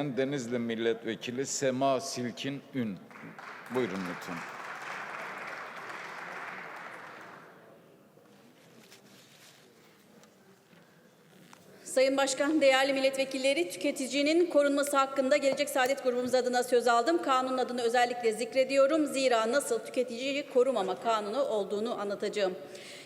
Denizli Milletvekili Sema Silkin Ün. Buyurun lütfen. Sayın Başkan, değerli milletvekilleri, tüketicinin korunması hakkında Gelecek Saadet grubumuz adına söz aldım. Kanunun adını özellikle zikrediyorum. Zira nasıl tüketiciyi korumama kanunu olduğunu anlatacağım.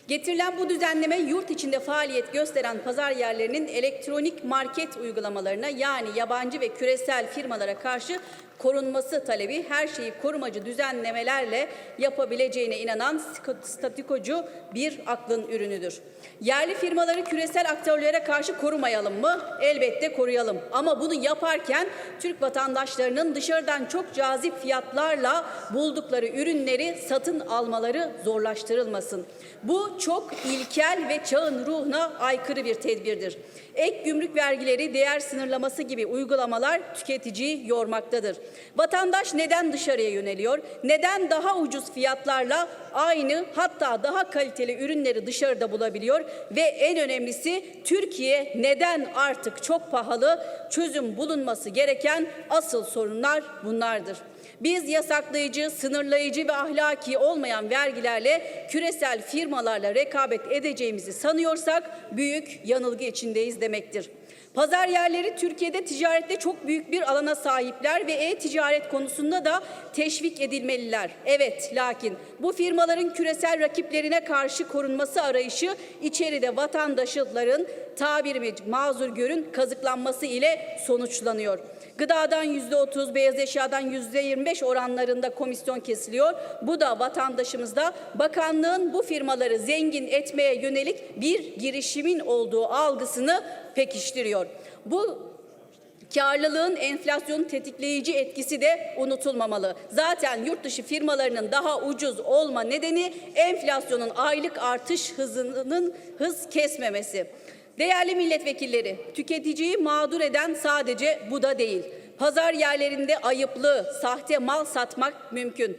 Getirilen bu düzenleme yurt içinde faaliyet gösteren pazar yerlerinin elektronik market uygulamalarına yani yabancı ve küresel firmalara karşı korunması talebi her şeyi korumacı düzenlemelerle yapabileceğine inanan statikocu bir aklın ürünüdür. Yerli firmaları küresel aktörlere karşı korumayalım mı? Elbette koruyalım. Ama bunu yaparken Türk vatandaşlarının dışarıdan çok cazip fiyatlarla buldukları ürünleri satın almaları zorlaştırılmasın. Bu çok ilkel ve çağın ruhuna aykırı bir tedbirdir. Ek gümrük vergileri, değer sınırlaması gibi uygulamalar tüketiciyi yormaktadır. Vatandaş neden dışarıya yöneliyor? Neden daha ucuz fiyatlarla aynı hatta daha kaliteli ürünleri dışarıda bulabiliyor? Ve en önemlisi Türkiye neden artık çok pahalı? Çözüm bulunması gereken asıl sorunlar bunlardır. Biz yasaklayıcı, sınırlayıcı ve ahlaki olmayan vergilerle küresel firmalarla rekabet edeceğimizi sanıyorsak büyük yanılgı içindeyiz demektir. Pazar yerleri Türkiye'de ticarette çok büyük bir alana sahipler ve e-ticaret konusunda da teşvik edilmeliler. Evet, lakin bu firmaların küresel rakiplerine karşı korunması arayışı içeride vatandaşların tabirimi mazur görün kazıklanması ile sonuçlanıyor. Gıdadan yüzde otuz, beyaz eşyadan yüzde yirmi beş oranlarında komisyon kesiliyor. Bu da vatandaşımızda bakanlığın bu firmaları zengin etmeye yönelik bir girişimin olduğu algısını pekiştiriyor. Bu Karlılığın enflasyonun tetikleyici etkisi de unutulmamalı. Zaten yurt dışı firmalarının daha ucuz olma nedeni enflasyonun aylık artış hızının hız kesmemesi. Değerli milletvekilleri, tüketiciyi mağdur eden sadece bu da değil. Pazar yerlerinde ayıplı, sahte mal satmak mümkün.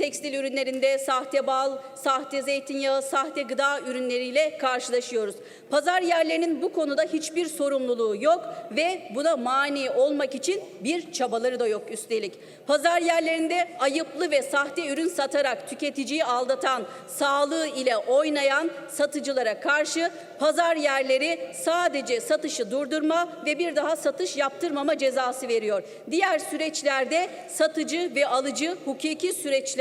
Tekstil ürünlerinde sahte bal, sahte zeytinyağı, sahte gıda ürünleriyle karşılaşıyoruz. Pazar yerlerinin bu konuda hiçbir sorumluluğu yok ve buna mani olmak için bir çabaları da yok üstelik. Pazar yerlerinde ayıplı ve sahte ürün satarak tüketiciyi aldatan, sağlığı ile oynayan satıcılara karşı pazar yerleri sadece satışı durdurma ve bir daha satış yaptırmama cezası veriyor. Diğer süreçlerde satıcı ve alıcı hukuki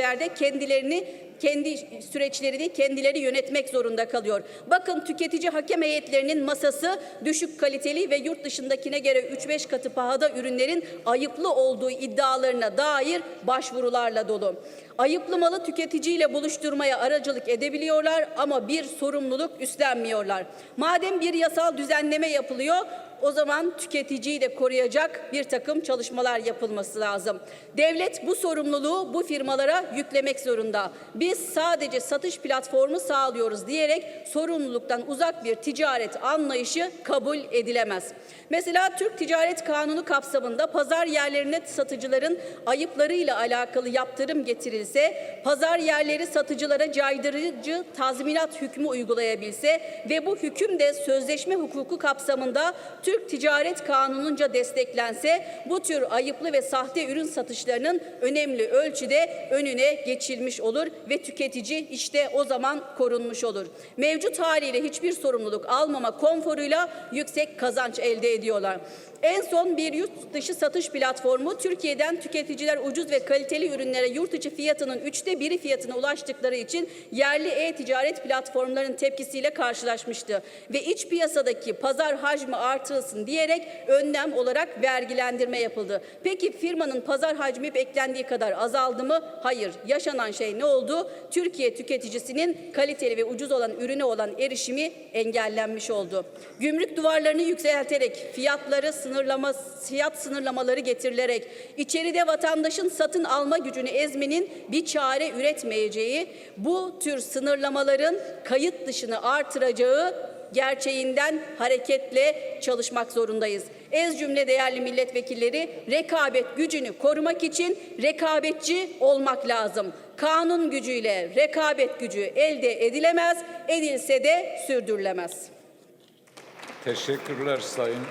süreçlerde kendilerini kendi süreçlerini kendileri yönetmek zorunda kalıyor. Bakın tüketici hakem heyetlerinin masası düşük kaliteli ve yurt dışındakine göre 3-5 katı pahada ürünlerin ayıplı olduğu iddialarına dair başvurularla dolu. Ayıplı malı tüketiciyle buluşturmaya aracılık edebiliyorlar ama bir sorumluluk üstlenmiyorlar. Madem bir yasal düzenleme yapılıyor, o zaman tüketiciyi de koruyacak bir takım çalışmalar yapılması lazım. Devlet bu sorumluluğu bu firmalara yüklemek zorunda. Biz sadece satış platformu sağlıyoruz diyerek sorumluluktan uzak bir ticaret anlayışı kabul edilemez. Mesela Türk Ticaret Kanunu kapsamında pazar yerlerine satıcıların ayıplarıyla alakalı yaptırım getirilse, pazar yerleri satıcılara caydırıcı tazminat hükmü uygulayabilse ve bu hüküm de sözleşme hukuku kapsamında Türk Ticaret Kanununca desteklense bu tür ayıplı ve sahte ürün satışlarının önemli ölçüde önüne geçilmiş olur ve tüketici işte o zaman korunmuş olur. Mevcut haliyle hiçbir sorumluluk almama konforuyla yüksek kazanç elde ediyorlar. En son bir yurt dışı satış platformu Türkiye'den tüketiciler ucuz ve kaliteli ürünlere yurt içi fiyatının üçte biri fiyatına ulaştıkları için yerli e-ticaret platformlarının tepkisiyle karşılaşmıştı. Ve iç piyasadaki pazar hacmi artırılsın diyerek önlem olarak vergilendirme yapıldı. Peki firmanın pazar hacmi eklendiği kadar azaldı mı? Hayır. Yaşanan şey ne oldu? Türkiye tüketicisinin kaliteli ve ucuz olan ürüne olan erişimi engellenmiş oldu. Gümrük duvarlarını yükselterek fiyatları sınırlama, fiyat sınırlamaları getirilerek içeride vatandaşın satın alma gücünü ezmenin bir çare üretmeyeceği, bu tür sınırlamaların kayıt dışını artıracağı gerçeğinden hareketle çalışmak zorundayız. Ez cümle değerli milletvekilleri rekabet gücünü korumak için rekabetçi olmak lazım. Kanun gücüyle rekabet gücü elde edilemez, edilse de sürdürülemez. Teşekkürler Sayın.